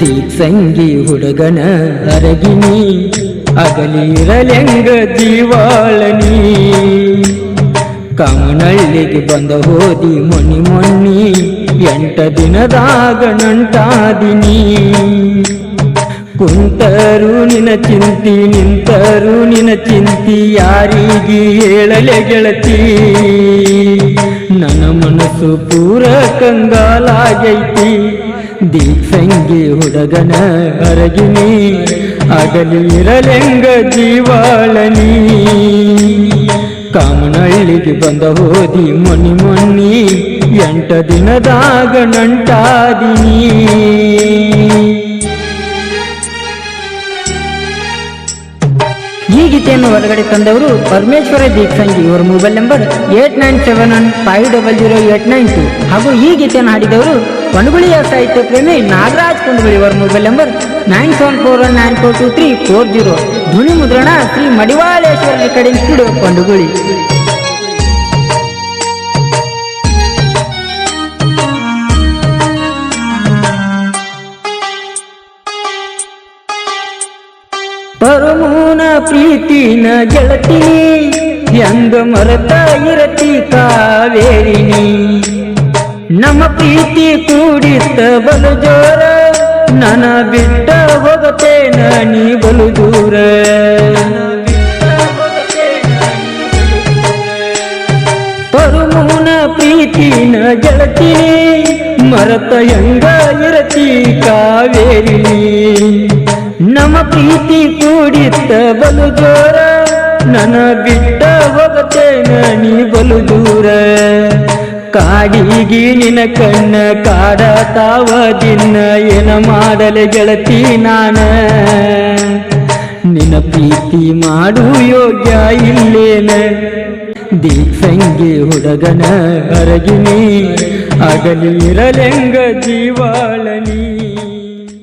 ದೀಕ್ಷಂಗಿ ಹುಡುಗನ ಅರಗಿನಿ, ಅಗಲಿರಲೆಂಗ ಜೀವಾಳನಿ ಕಮನಳ್ಳಿಗೆ ಬಂದ ಹೋದಿ ಮೊನ್ನಿ ಮೊನ್ನಿ, ಎಂಟ ದಿನದಾಗ ನಂಟಾದಿನಿ. ಕುಂತರು ನಿನ ಚಿಂತಿ, ನಿಂತರು ನಿನ ಚಿಂತಿ, ಯಾರಿಗೆ ಹೇಳಲೆ ಗೆಳತಿ? ನನ್ನ ಮನಸ್ಸು ಪೂರ ಕಂಗಾಲಾಗೈತಿ. ದೀಕ್ಷಂಗಿ ಹುಡುಗನ ಅರಗಿನಿ, ಅಗಲಿ ಇರಲೆಂಗ ಜೀವಾಳನಿ. ಕಾಮನಹಳ್ಳಿಗೆ ಬಂದ ಹೋದಿ ಮೊನ್ನಿ ಮೊನ್ನಿ, ಎಂಟ ದಿನದಾಗ ನಂಟಾದಿನಿ. ಈ ಗೀತೆಯನ್ನು ಹೊರಗಡೆ ತಂದವರು ಪರಮೇಶ್ವರ ದೀಕ್ಷಂಗಿ ಇವರ mobile number eight nine seven one five double zero eight nine two ಹಾಗೂ ಈ ಗೀತೆಯನ್ನು ಹಾಡಿದವರು ಕೊಂಡಗುಳಿಯ ಸಾಹಿತ್ಯ ಪ್ರೇಮಿ ನಾಗರಾಜ್ ಕೊಂಡಗುಳಿ ಅವರ mobile number nine seven four one nine four two three four zero ಧ್ವನಿ ಮುದ್ರಣ ಶ್ರೀ ಮಡಿವಾಳೇಶ್ವರ ರೆಕಾರ್ಡಿಂಗ್ ಸ್ಟುಡಿಯೋ ಕೊಂಡಗುಳಿ ಪರಮೂನ ಪ್ರೀತಿನ ಗೆಳತಿ, ಹೆಂಗ ಮರತ ಇರತಿ ಕಾವೇರಿನಿ. ನಮ್ಮ ಪ್ರೀತಿ ಕೂಡಿತ್ತ ಬಲು ಜೋರ ನನ ಬಿಟ್ಟ ಹೋಗತೇನ ನೀ ಬಲು ದೂರ ಪರಮೂನ ಪ್ರೀತಿನ ಗೆಳತಿ ಮರತ ಎಂಗ ಇರತಿ ಕಾವೇರಿ ನಮ್ಮ ಪ್ರೀತಿ ಕೂಡಿತ್ತ ಬಲು ಜೋರ ನನ ಬಿಟ್ಟ ಹೋಗತೇನ ನೀ ಬಲು ದೂರ ಕಾಡಿಗಿ ನಿನ ಕಣ್ಣ ಕಾಡತಾವ, ದಿನ ಏನ ಮಾಡಲೆ ಗೆಳತಿ ನಾನ? ನಿನ ಪ್ರೀತಿ ಮಾಡು ಯೋಗ್ಯ ಇಲ್ಲೇನ? ದೀಕ್ಷಂಗಿ ಹುಡುಗನ ಅರಗಿನಿ, ಅಗಲಿರಲೆಂಗ ಜೀವಾಳನಿ.